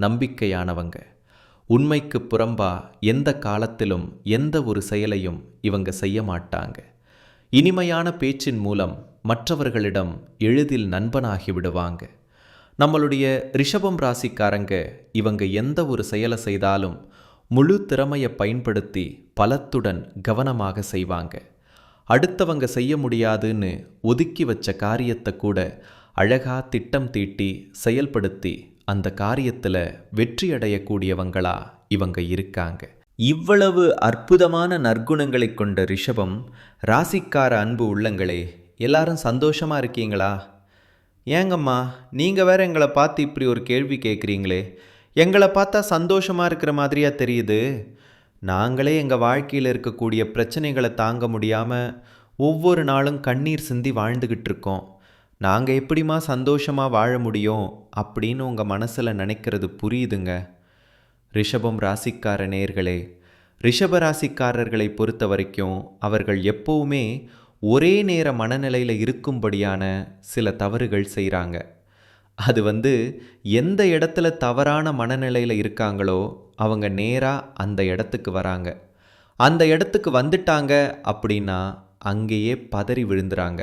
நம்பிக்கையானவங்க. உண்மைக்கு புறம்பா எந்த காலத்திலும் எந்த ஒரு செயலையும் இவங்க செய்ய மாட்டாங்க. இனிமையான பேச்சின் மூலம் மற்றவர்களிடம் எளிதில் நண்பனாகி விடுவாங்க. நம்மளுடைய ரிஷபம் ராசிக்காரங்க இவங்க எந்த ஒரு செயலை செய்தாலும் முழு திறமையை பயன்படுத்தி பலத்துடன் கவனமாக செய்வாங்க. அடுத்தவங்க செய்ய முடியாதுன்னு ஒதுக்கி வச்ச காரியத்தை கூட அழகா திட்டம் தீட்டி செயல்படுத்தி அந்த காரியத்தில் வெற்றி அடையக்கூடியவங்களா இவங்க இருக்காங்க. இவ்வளவு அற்புதமான நற்குணங்களை கொண்ட ரிஷபம் ராசிக்கார அன்பு உள்ளங்களே எல்லாரும் சந்தோஷமாக இருக்கீங்களா? ஏங்கம்மா நீங்கள் வேற எங்களை பார்த்து இப்படி ஒரு கேள்வி கேட்குறீங்களே எங்களை பார்த்தா சந்தோஷமாக இருக்கிற மாதிரியா தெரியுது. நாங்களே எங்கள் வாழ்க்கையில் இருக்கக்கூடிய பிரச்சனைகளை தாங்க முடியாமல் ஒவ்வொரு நாளும் கண்ணீர் சிந்தி வாழ்ந்துக்கிட்டு இருக்கோம். நாங்கள் எப்படிம்மா சந்தோஷமாக வாழ முடியும் அப்படின்னு உங்கள் மனசில் நினைக்கிறது புரியுதுங்க. ரிஷபம் ராசிக்கார நேர்களே ரிஷப ராசிக்காரர்களை பொறுத்த வரைக்கும் அவர்கள் எப்போவுமே ஒரே நேர மனநிலையில் இருக்கும்படியான சில தவறுகள் செய்கிறாங்க அது வந்து எந்த இடத்துல தவறான மனநிலையில் இருக்காங்களோ அவங்க நேராக அந்த இடத்துக்கு வராங்க. அந்த இடத்துக்கு வந்துட்டாங்க அப்படின்னா அங்கேயே பதறி விழுந்துறாங்க.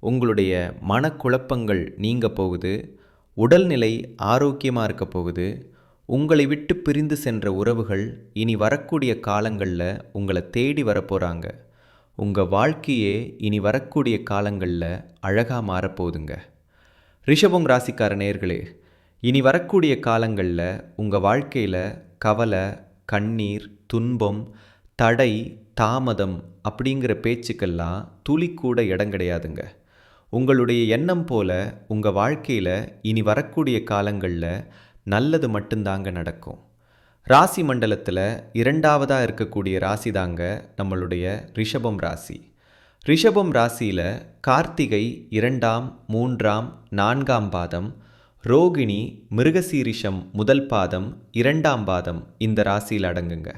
உங்களுடைய மனக்குழப்பங்கள் நீங்க போகுது உடல்நிலை ஆரோக்கியமாக இருக்க போகுது உங்களை விட்டு பிரிந்து சென்ற உறவுகள் இனி வரக்கூடிய காலங்களில் உங்களை தேடி வரப்போகிறாங்க உங்கள் வாழ்க்கையே இனி வரக்கூடிய காலங்களில் அழகாக மாறப்போகுதுங்க ரிஷபம் ராசிக்கார நேர்களே இனி வரக்கூடிய காலங்களில் உங்கள் வாழ்க்கையில் கவலை கண்ணீர் துன்பம் தடை தாமதம் அப்படிங்கிற பேச்சுக்கெல்லாம் துளி கூட இடம் கிடையாதுங்க. உங்களுடைய எண்ணம் போல உங்கள் வாழ்க்கையில் இனி வரக்கூடிய காலங்களில் நல்லது மட்டும்தாங்க நடக்கும். ராசி மண்டலத்தில் இரண்டாவதாக இருக்கக்கூடிய ராசி தாங்க நம்மளுடைய ரிஷபம் ராசி. ரிஷபம் ராசியில் கார்த்திகை இரண்டாம் மூன்றாம் நான்காம் பாதம் ரோகிணி மிருகசீரிஷம் முதல் பாதம் இரண்டாம் பாதம் இந்த ராசியில் அடங்குங்க.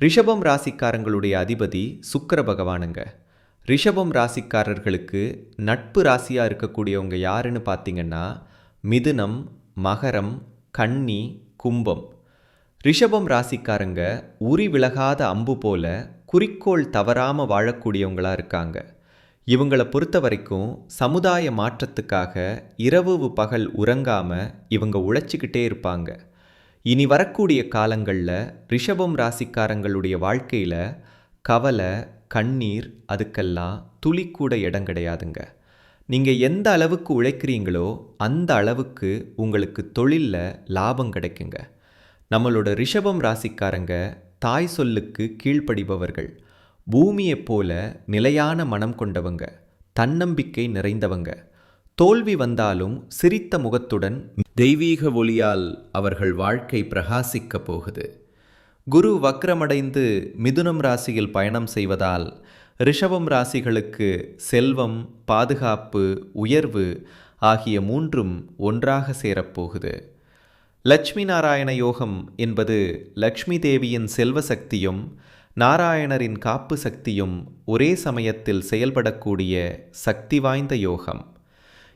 ரிஷபம் ராசிக்காரங்களுடைய அதிபதி சுக்கர பகவானுங்க. ரிஷபம் ராசிக்காரர்களுக்கு நட்பு ராசியாக இருக்கக்கூடியவங்க யாருன்னு பார்த்தீங்கன்னா மிதுனம் மகரம் கன்னி கும்பம். ரிஷபம் ராசிக்காரங்க உரி விலகாத அம்பு போல குறிக்கோள் தவறாமல் வாழக்கூடியவங்களாக இருக்காங்க. இவங்களை பொறுத்த வரைக்கும் சமுதாய மாற்றத்துக்காக இரவு பகல் உறங்காமல் இவங்க உழைச்சிக்கிட்டே இருப்பாங்க. இனி வரக்கூடிய காலங்களில் ரிஷபம் ராசிக்காரங்களுடைய வாழ்க்கையில் கவலை கண்ணீர் அதுக்கெல்லாம் துளி கூட இடம் கிடையாதுங்க. நீங்கள் எந்த அளவுக்கு உழைக்கிறீங்களோ அந்த அளவுக்கு உங்களுக்கு தொழிலில் லாபம் கிடைக்குங்க. நம்மளோட ரிஷபம் ராசிக்காரங்க தாய் சொல்லுக்கு கீழ்ப்படிபவர்கள். பூமியைப் போல நிலையான மனம் கொண்டவங்க. தன்னம்பிக்கை நிறைந்தவங்க. தோல்வி வந்தாலும் சிரித்த முகத்துடன் தெய்வீக ஒளியால் அவர்கள் வாழ்க்கை பிரகாசிக்கப் போகுது. குரு வக்ரமடைந்து மிதுனம் ராசியில் பயணம் செய்வதால் ரிஷபம் ராசிகளுக்கு செல்வம் பாதுகாப்பு உயர்வு ஆகிய மூன்றும் ஒன்றாக சேரப்போகுது. லட்சுமி நாராயண யோகம் என்பது லக்ஷ்மி தேவியின் செல்வ சக்தியும் நாராயணரின் காப்பு சக்தியும் ஒரே சமயத்தில் செயல்படக்கூடிய சக்தி வாய்ந்த யோகம்.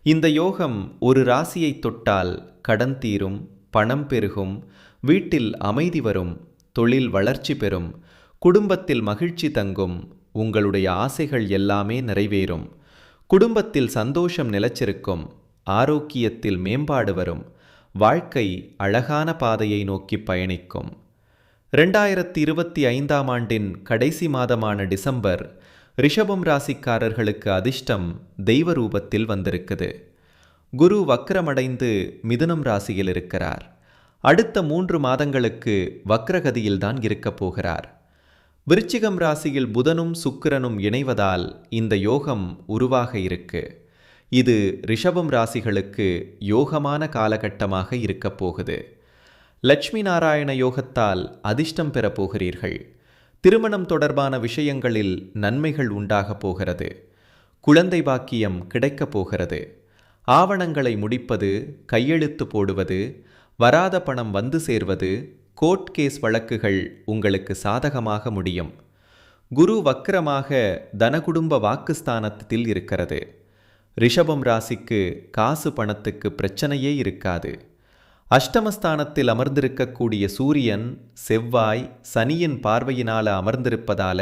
இந்த யோகம் ஒரு ராசியை தொட்டால் கடன் தீரும் பணம் பெருகும் வீட்டில் அமைதி வரும் தொழில் வளர்ச்சி பெறும். குடும்பத்தில் மகிழ்ச்சி தங்கும். உங்களுடைய ஆசைகள் எல்லாமே நிறைவேறும். குடும்பத்தில் சந்தோஷம் நிலச்சிருக்கும். ஆரோக்கியத்தில் மேம்பாடு வரும். வாழ்க்கை அழகான பாதையை நோக்கி பயணிக்கும். ரெண்டாயிரத்தி இருபத்தி ஐந்தாம் ஆண்டின் கடைசி மாதமான டிசம்பர் ரிஷபம் ராசிக்காரர்களுக்கு அதிர்ஷ்டம் தெய்வ ரூபத்தில் வந்திருக்குது. குரு வக்கரமடைந்து மிதுனம் ராசியில் இருக்கிறார். அடுத்த மூன்று மாதங்களுக்கு வக்ரகதியில்தான் இருக்கப் போகிறார். விருச்சிகம் ராசியில் புதனும் சுக்கிரனும் இணைவதால் இந்த யோகம் உருவாக இருக்கு. இது ரிஷபம் ராசிகளுக்கு யோகமான காலகட்டமாக இருக்கப் போகுது. லட்சுமி நாராயண யோகத்தால் அதிர்ஷ்டம் பெறப் போகிறீர்கள். திருமணம் தொடர்பான விஷயங்களில் நன்மைகள் உண்டாகப் போகிறது. குழந்தை பாக்கியம் கிடைக்கப் போகிறது. ஆவணங்களை முடிப்பது கையெழுத்து போடுவது வராத பணம் வந்து சேர்வது கோர்ட் கேஸ் வழக்குகள் உங்களுக்கு சாதகமாக முடியும். குரு வக்கரமாக தனகுடும்ப வாக்குஸ்தானத்தில் இருக்கிறது. ரிஷபம் ராசிக்கு காசு பணத்துக்கு பிரச்சனையே இருக்காது. அஷ்டமஸ்தானத்தில் அமர்ந்திருக்கக்கூடிய சூரியன் செவ்வாய் சனியின் பார்வையினால் அமர்ந்திருப்பதால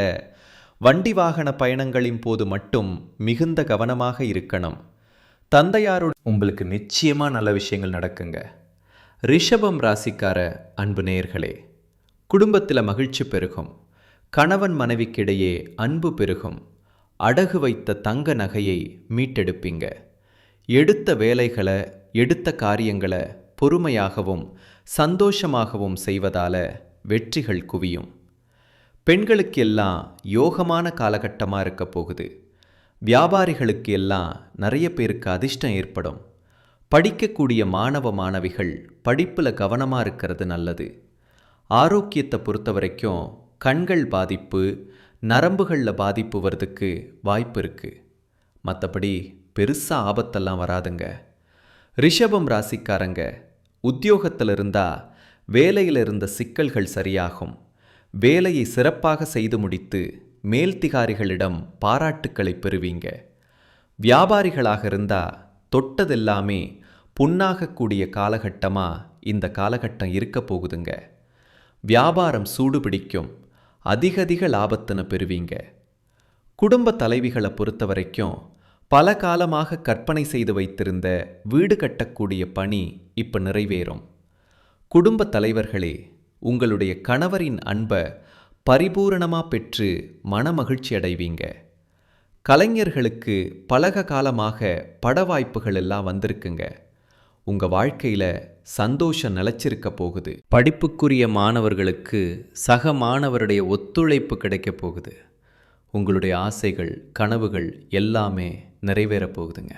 வண்டி வாகன பயணங்களின் போது மட்டும் மிகுந்த கவனமாக இருக்கணும். தந்தையாருடன் உங்களுக்கு நிச்சயமாக நல்ல விஷயங்கள் நடக்குங்க. ரிஷபம் ராசிக்கார அன்பு நேயர்களே குடும்பத்தில் மகிழ்ச்சி பெருகும். கணவன் மனைவிக்கிடையே அன்பு பெருகும். அடகு வைத்த தங்க நகையை மீட்டெடுப்பீங்க. எடுத்த வேலைகளை எடுத்த காரியங்களை பொறுமையாகவும் சந்தோஷமாகவும் செய்வதால வெற்றிகள் குவியும். பெண்களுக்கு எல்லாம் யோகமான காலகட்டமாக இருக்க போகுது. வியாபாரிகளுக்கு எல்லாம் நிறைய பேருக்கு அதிர்ஷ்டம் ஏற்படும். படிக்கக்கூடிய மாணவ மாணவிகள் படிப்பில் கவனமாக இருக்கிறது நல்லது. ஆரோக்கியத்தை பொறுத்த வரைக்கும் கண்கள் பாதிப்பு நரம்புகளில் பாதிப்பு வர்றதுக்கு வாய்ப்பு இருக்குது மற்றபடி பெருசாக ஆபத்தெல்லாம் வராதுங்க. ரிஷபம் ராசிக்காரங்க உத்தியோகத்தில் இருந்தால் வேலையில் இருந்த சிக்கல்கள் சரியாகும். வேலையை சிறப்பாக செய்து முடித்து மேல்திகாரிகளிடம் பாராட்டுக்களை பெறுவீங்க. வியாபாரிகளாக இருந்தால் தொட்டதெல்லாமே புண்ணாகக்கூடிய காலகட்டமாக இந்த காலகட்டம் இருக்க போகுதுங்க. வியாபாரம் சூடு பிடிக்கும் அதிக அதிக லாபத்தின பெறுவீங்க. குடும்ப தலைவிகளை பொறுத்த வரைக்கும் பல காலமாக கற்பனை செய்து வைத்திருந்த வீடு கட்டக்கூடிய பணி இப்போ நிறைவேறும். குடும்ப தலைவர்களே உங்களுடைய கணவரின் அன்பை பரிபூரணமாக பெற்று மனமகிழ்ச்சி அடைவீங்க. கலைஞர்களுக்கு பலக காலமாக பட வாய்ப்புகள் எல்லாம் வந்திருக்குங்க. உங்கள் வாழ்க்கையில் சந்தோஷம் நிலச்சிருக்க போகுது. படிப்புக்குரிய மாணவர்களுக்கு சக மாணவருடைய ஒத்துழைப்பு கிடைக்க போகுது. உங்களுடைய ஆசைகள் கனவுகள் எல்லாமே நிறைவேறப் போகுதுங்க.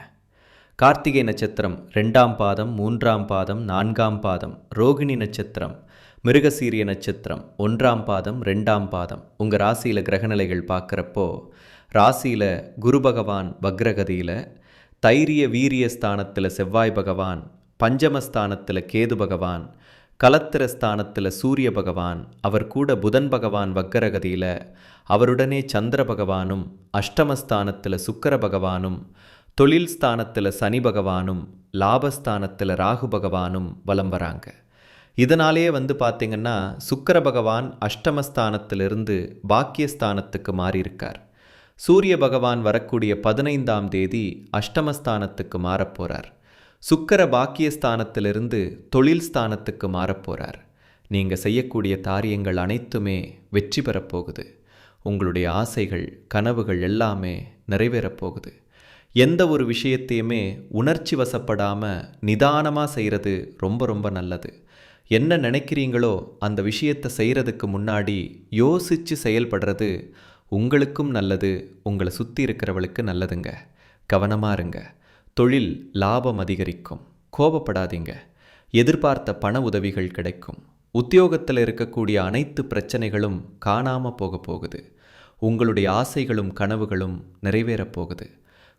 கார்த்திகை நட்சத்திரம் ரெண்டாம் பாதம் மூன்றாம் பாதம் நான்காம் பாதம் ரோகிணி நட்சத்திரம் மிருகசீரிய நட்சத்திரம் ஒன்றாம் பாதம் ரெண்டாம் பாதம். உங்கள் ராசியில் கிரகநிலைகள் பார்க்குறப்போ ராசியில் குரு பகவான் வக்ரகதியில் தைரிய வீரிய ஸ்தானத்தில் செவ்வாய் பகவான் பஞ்சமஸ்தானத்தில் கேது பகவான் கலத்திர ஸ்தானத்தில் சூரிய பகவான் அவர் கூட புதன் பகவான் வக்கரகதியில் அவருடனே சந்திர பகவானும் அஷ்டமஸ்தானத்தில் சுக்கர பகவானும் தொழில் ஸ்தானத்தில் சனி பகவானும் லாபஸ்தானத்தில் ராகு பகவானும் வலம் வராங்க. இதனாலேயே வந்து பார்த்திங்கன்னா சுக்கர பகவான் அஷ்டமஸ்தானத்திலிருந்து பாக்கியஸ்தானத்துக்கு மாறியிருக்கார். சூரிய பகவான் வரக்கூடிய பதினைந்தாம் தேதி அஷ்டமஸ்தானத்துக்கு மாறப்போகிறார் சுக்கர பாக்கியஸ்தானத்திலிருந்து தொழில் ஸ்தானத்துக்கு மாறப்போகிறார் நீங்கள் செய்யக்கூடிய காரியங்கள் அனைத்துமே வெற்றி பெறப்போகுது உங்களுடைய ஆசைகள் கனவுகள் எல்லாமே நிறைவேறப் போகுது. எந்த ஒரு விஷயத்தையுமே உணர்ச்சி வசப்படாமல் நிதானமாக செய்கிறது ரொம்ப ரொம்ப நல்லது. என்ன நினைக்கிறீங்களோ அந்த விஷயத்தை செய்கிறதுக்கு முன்னாடி யோசித்து செயல்படுறது உங்களுக்கும் நல்லது உங்களை சுற்றி இருக்கிறவளுக்கு நல்லதுங்க. கவனமாக இருங்க. தொழில் லாபம் அதிகரிக்கும். கோபப்படாதீங்க. எதிர்பார்த்த பண உதவிகள் கிடைக்கும். உத்தியோகத்தில் இருக்கக்கூடிய அனைத்து பிரச்சனைகளும் காணாமல் போக போகுது. உங்களுடைய ஆசைகளும் கனவுகளும் நிறைவேறப் போகுது.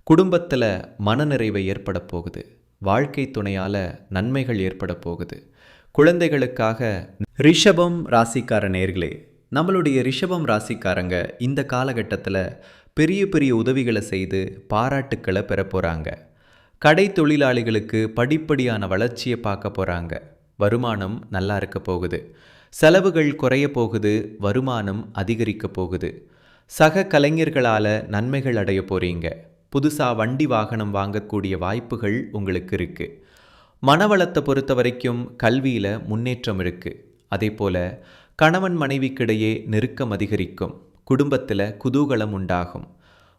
குடும்பத்தில் மனநிறைவை ஏற்பட போகுது. வாழ்க்கை துணையால் நன்மைகள் ஏற்பட போகுது. குழந்தைகளுக்காக ரிஷபம் ராசிக்கார நேர்களே நம்மளுடைய ரிஷபம் ராசிக்காரங்க இந்த காலகட்டத்தில் பெரிய பெரிய உதவிகளை செய்து பாராட்டுக்களை பெற போகிறாங்க கடை தொழிலாளிகளுக்கு படிப்படியான வளர்ச்சியை பார்க்க போகிறாங்க வருமானம் நல்லா இருக்க போகுது. செலவுகள் குறைய போகுது வருமானம் அதிகரிக்க போகுது. சக கலைஞர்களால் நன்மைகள் அடைய போகிறீங்க புதுசாக வண்டி வாகனம் வாங்கக்கூடிய வாய்ப்புகள் உங்களுக்கு இருக்குது மனவளத்தை பொறுத்த வரைக்கும் கல்வியில் முன்னேற்றம் இருக்குது அதே போல் கணவன் மனைவிக்கிடையே நெருக்கம் அதிகரிக்கும். குடும்பத்தில் குதூகலம் உண்டாகும்.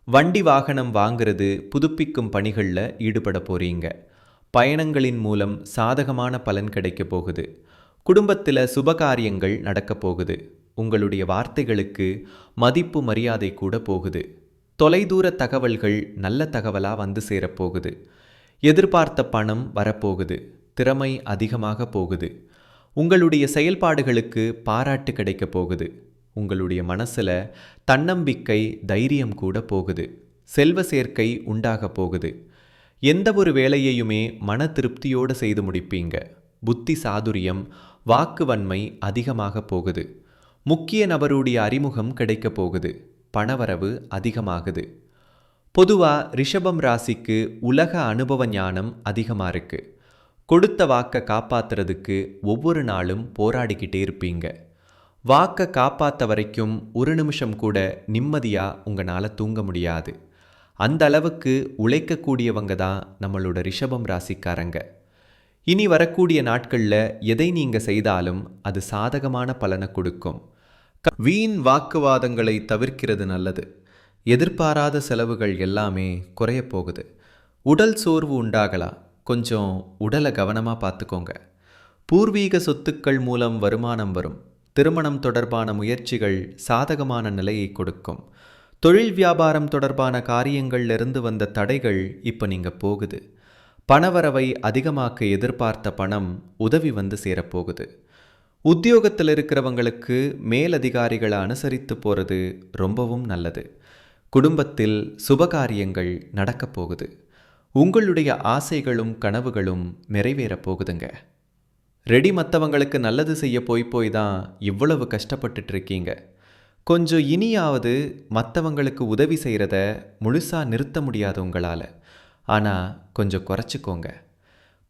வண்டி வாகனம் வாங்கிறது புதுப்பிக்கும் பணிகளில் ஈடுபட போறீங்க. பயணங்களின் மூலம் சாதகமான பலன் கிடைக்க போகுது. குடும்பத்தில் சுபகாரியங்கள் நடக்கப் போகுது. உங்களுடைய வார்த்தைகளுக்கு மதிப்பு மரியாதை கூட போகுது. தொலைதூர தகவல்கள் நல்ல தகவலாக வந்து சேரப்போகுது எதிர்பார்த்த பணம் வரப்போகுது திறமை அதிகமாக போகுது. உங்களுடைய செயல்பாடுகளுக்கு பாராட்டு கிடைக்க போகுது. உங்களுடைய மனசில் தன்னம்பிக்கை தைரியம் கூட போகுது. செல்வ சேர்க்கை உண்டாக போகுது. எந்த ஒரு வேலையையுமே மன திருப்தியோடு செய்து முடிப்பீங்க. புத்தி சாதுரியம் வாக்குவன்மை அதிகமாக போகுது. முக்கிய நபருடைய அறிமுகம் கிடைக்க போகுது. பணவரவு அதிகமாகுது. பொதுவாக ரிஷபம் ராசிக்கு உலக அனுபவ ஞானம் அதிகமாக இருக்குது கொடுத்த வாக்கை காப்பாத்துறதுக்கு ஒவ்வொரு நாளும் போராடிக்கிட்டே இருப்பீங்க. வாக்கை காப்பாற்ற வரைக்கும் ஒரு நிமிஷம் கூட நிம்மதியாக உங்களால் தூங்க முடியாது. அந்த அளவுக்கு உழைக்கக்கூடியவங்க தான் நம்மளோட ரிஷபம் ராசிக்காரங்க. இனி வரக்கூடிய நாட்களில் எதை நீங்கள் செய்தாலும் அது சாதகமான பலனை கொடுக்கும். க- வீண் வாக்குவாதங்களை தவிர்க்கிறது நல்லது. எதிர்பாராத செலவுகள் எல்லாமே குறைய போகுது. உடல் சோர்வு உண்டாகலாம். கொஞ்சம் உடலை கவனமாக பார்த்துக்கோங்க. பூர்வீக சொத்துக்கள் மூலம் வருமானம் வரும். திருமணம் தொடர்பான முயற்சிகள் சாதகமான நிலையை கொடுக்கும். தொழில் வியாபாரம் தொடர்பான காரியங்கள்ல இருந்து வந்த தடைகள் இப்போ நீங்கள் போகுது. பணவரவை அதிகமாக்க எதிர்பார்த்த பணம் உதவி வந்து சேரப்போகுது. உத்தியோகத்தில் இருக்கிறவங்களுக்கு மேலதிகாரிகளை அனுசரித்து போகிறது ரொம்பவும் நல்லது. குடும்பத்தில் சுபகாரியங்கள் நடக்கப் போகுது. உங்களுடைய ஆசைகளும் கனவுகளும் நிறைவேறப் போகுதுங்க. ரெடி மற்றவங்களுக்கு நல்லது செய்ய போய் போய் தான் இவ்வளவு கஷ்டப்பட்டுட்டு இருக்கீங்க. கொஞ்சம் இனியாவது மற்றவங்களுக்கு உதவி செய்கிறத முழுசாக நிறுத்த முடியாது உங்களால். ஆனால் கொஞ்சம் குறைச்சிக்கோங்க.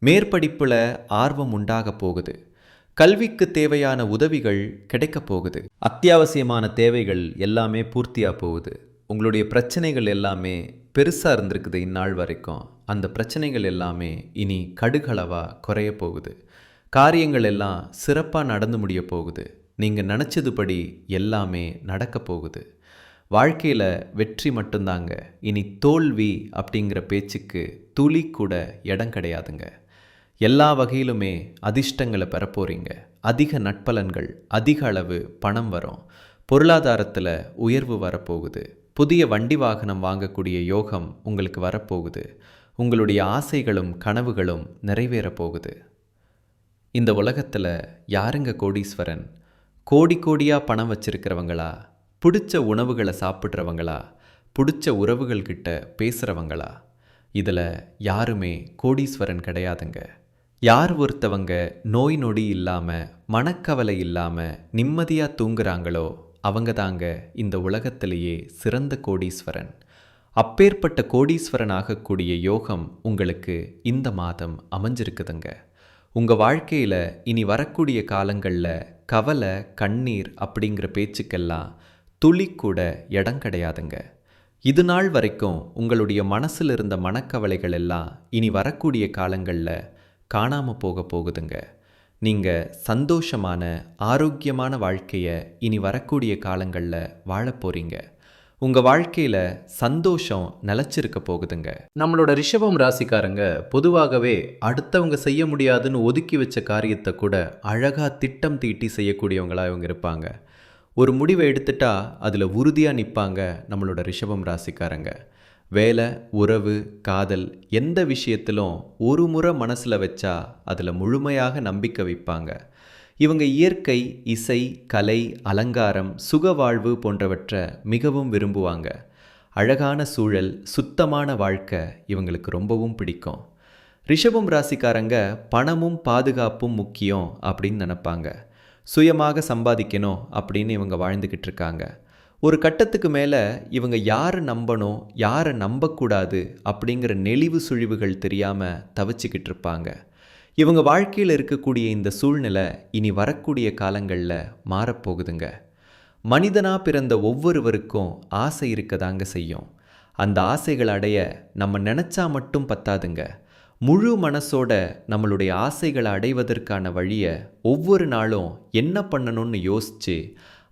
மேற்படிப்பில் ஆர்வம் உண்டாக போகுது. கல்விக்கு தேவையான உதவிகள் கிடைக்கப் போகுது. அத்தியாவசியமான தேவைகள் எல்லாமே பூர்த்தியாக போகுது. உங்களுடைய பிரச்சனைகள் எல்லாமே பெருசாக இருந்திருக்குது இந்நாள் வரைக்கும். அந்த பிரச்சனைகள் எல்லாமே இனி கடுகளவாக குறைய போகுது. காரியங்கள் எல்லாம் சிறப்பாக நடந்து முடிய போகுது. நீங்கள் நினச்சதுபடி எல்லாமே நடக்க போகுது. வாழ்க்கையில் வெற்றி மட்டும்தாங்க. இனி தோல்வி அப்படிங்கிற பேச்சுக்கு துளி கூட இடம் கிடையாதுங்க. எல்லா வகையிலுமே அதிர்ஷ்டங்களை பெற அதிக நட்பலன்கள் அதிக அளவு பணம் வரும். பொருளாதாரத்தில் உயர்வு வரப்போகுது புதிய வண்டி வாகனம் வாங்கக்கூடிய யோகம் உங்களுக்கு வரப்போகுது. உங்களுடைய ஆசைகளும் கனவுகளும் நிறைவேறப் போகுது. இந்த உலகத்தில் யாருங்க கோடீஸ்வரன்? கோடி கோடியாக பணம் வச்சிருக்கிறவங்களா? பிடிச்ச உணவுகளை சாப்பிட்றவங்களா? பிடிச்ச உறவுகள்கிட்ட பேசுகிறவங்களா இதில் யாருமே கோடீஸ்வரன் கிடையாதுங்க. யார் ஒருத்தவங்க நோய் நொடி இல்லாமல் மனக்கவலை இல்லாமல் நிம்மதியாக தூங்குறாங்களோ அவங்க தாங்க இந்த உலகத்திலேயே சிறந்த கோடீஸ்வரன். அப்பேற்பட்ட கோடீஸ்வரன் ஆகக்கூடிய யோகம் உங்களுக்கு இந்த மாதம் அமைஞ்சிருக்குதுங்க. உங்கள் வாழ்க்கையில் இனி வரக்கூடிய காலங்களில் கவலை கண்ணீர் அப்படிங்கிற பேச்சுக்கெல்லாம் துளி கூட இடம் கிடையாதுங்க. இது நாள் வரைக்கும் உங்களுடைய மனசில் இருந்த மனக்கவலைகள் எல்லாம் இனி வரக்கூடிய காலங்களில் காணாமல் போக போகுதுங்க. நீங்கள் சந்தோஷமான ஆரோக்கியமான வாழ்க்கையை இனி வரக்கூடிய காலங்களில் வாழ போகிறீங்க உங்கள் வாழ்க்கையில் சந்தோஷம் நிலச்சிருக்க போகுதுங்க. நம்மளோட ரிஷபம் ராசிக்காரங்க பொதுவாகவே அடுத்தவங்க செய்ய முடியாதுன்னு ஒதுக்கி வச்ச காரியத்தை கூட அழகாக திட்டம் தீட்டி செய்யக்கூடியவங்களாக இவங்க இருப்பாங்க. ஒரு முடிவை எடுத்துட்டா அதில் உறுதியாக நிற்பாங்க நம்மளோட ரிஷபம் ராசிக்காரங்க. வேலை உறவு காதல் எந்த விஷயத்திலும் ஒரு முறை மனசில் வச்சா அதில் முழுமையாக நம்பிக்கை வைப்பாங்க. இவங்க இயற்கை இசை கலை அலங்காரம் சுகவாழ்வு போன்றவற்றை மிகவும் விரும்புவாங்க. அழகான சூழல் சுத்தமான வாழ்க்கை இவங்களுக்கு ரொம்பவும் பிடிக்கும். ரிஷபம் ராசிக்காரங்க பணமும் பாதுகாப்பும் முக்கியம் அப்படின்னு நினப்பாங்க. சுயமாக சம்பாதிக்கணும் அப்படின்னு இவங்க வாழ்ந்துக்கிட்டு இருக்காங்க. ஒரு கட்டத்துக்கு மேலே இவங்க யாரை நம்பணும் யாரை நம்பக்கூடாது அப்படிங்கிற நெளிவு சுழிவுகள் தெரியாமல் தவிச்சுக்கிட்டு இருப்பாங்க. இவங்க வாழ்க்கையில் இருக்கக்கூடிய இந்த சூழ்நிலை இனி வரக்கூடிய காலங்களில் மாறப்போகுதுங்க. மனிதனாக பிறந்த ஒவ்வொருவருக்கும் ஆசை இருக்கதாங்க செய்யும். அந்த ஆசைகள் அடைய நம்ம நினச்சா மட்டும் பத்தாதுங்க. முழு மனசோட நம்மளுடைய ஆசைகளை அடைவதற்கான வழியை ஒவ்வொரு நாளும் என்ன பண்ணணும்னு யோசித்து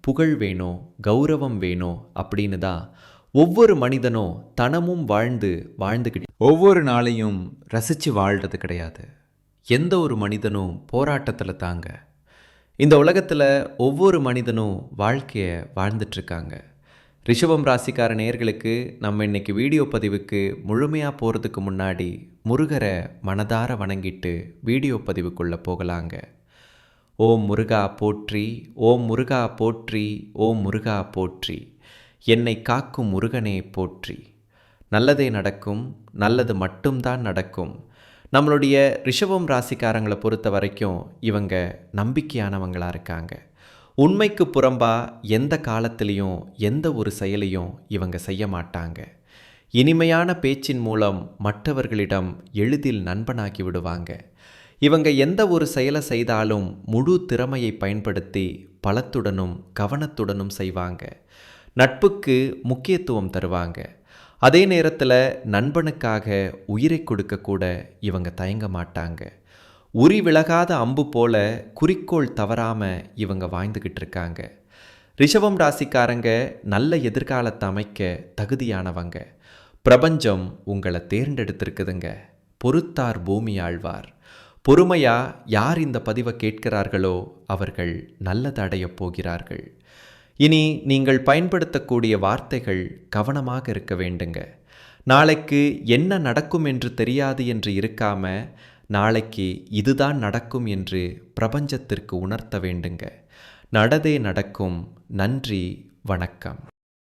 புகழ் வேணும் கௌரவம் வேணும் அப்படின்னு தான் ஒவ்வொரு மனிதனும் தனமும் வாழ்ந்து வாழ்ந்துக்கிட்டு ஒவ்வொரு நாளையும் ரசித்து வாழ்கிறது கிடையாது. எந்த ஒரு மனிதனும் போராட்டத்தில் தாங்க. இந்த உலகத்தில் ஒவ்வொரு மனிதனும் வாழ்க்கையை வாழ்ந்துட்டுருக்காங்க ரிஷபம் ராசிக்கார நேயர்களுக்கு நம்ம இன்னைக்கு வீடியோ பதிவுக்கு முழுமையாக போகிறதுக்கு முன்னாடி முருகரை மனதார வணங்கிட்டு வீடியோ பதிவுக்குள்ளே போகலாங்க. ஓம் முருகா போற்றி ஓம் முருகா போற்றி ஓம் முருகா போற்றி. என்னை காக்கும் முருகனே போற்றி. நல்லதே நடக்கும் நல்லது மட்டும்தான் நடக்கும். நம்மளுடைய ரிஷபம் ராசிக்காரங்களை பொறுத்த வரைக்கும் இவங்க நம்பிக்கையானவங்களாக இருக்காங்க. உண்மைக்கு புறம்பா எந்த காலத்திலையும் எந்த ஒரு செயலையும் இவங்க செய்ய மாட்டாங்க. இனிமையான பேச்சின் மூலம் மற்றவர்களிடம் எளிதில் நண்பனாகி விடுவாங்க. இவங்க எந்த ஒரு செயலை செய்தாலும் முழு திறமையை பயன்படுத்தி பலத்துடனும் கவனத்துடனும் செய்வாங்க. நட்புக்கு முக்கியத்துவம் தருவாங்க. அதே நேரத்தில் நண்பனுக்காக உயிரை கொடுக்கக்கூட இவங்க தயங்க மாட்டாங்க. உரி விலகாத அம்பு போல குறிக்கோள் தவறாமல் இவங்க வாழ்ந்துக்கிட்டு இருக்காங்க. ரிஷபம் ராசிக்காரங்க நல்ல எதிர்காலத்தை அமைக்க தகுதியானவங்க. பிரபஞ்சம் உங்களை தேர்ந்தெடுத்திருக்குதுங்க. பொறுத்தார் பூமி ஆழ்வார். பொறுமையா யார் இந்த பதிவை கேட்கிறார்களோ அவர்கள் நல்லது அடையப் போகிறார்கள். இனி நீங்கள் பயன்படுத்தக்கூடிய வார்த்தைகள் கவனமாக இருக்க வேண்டுங்க. நாளைக்கு என்ன நடக்கும் என்று தெரியாது என்று இருக்காம நாளைக்கு இதுதான் நடக்கும் என்று பிரபஞ்சத்திற்கு உணர்த்த வேண்டுங்க. நடதே நடக்கும். நன்றி வணக்கம்.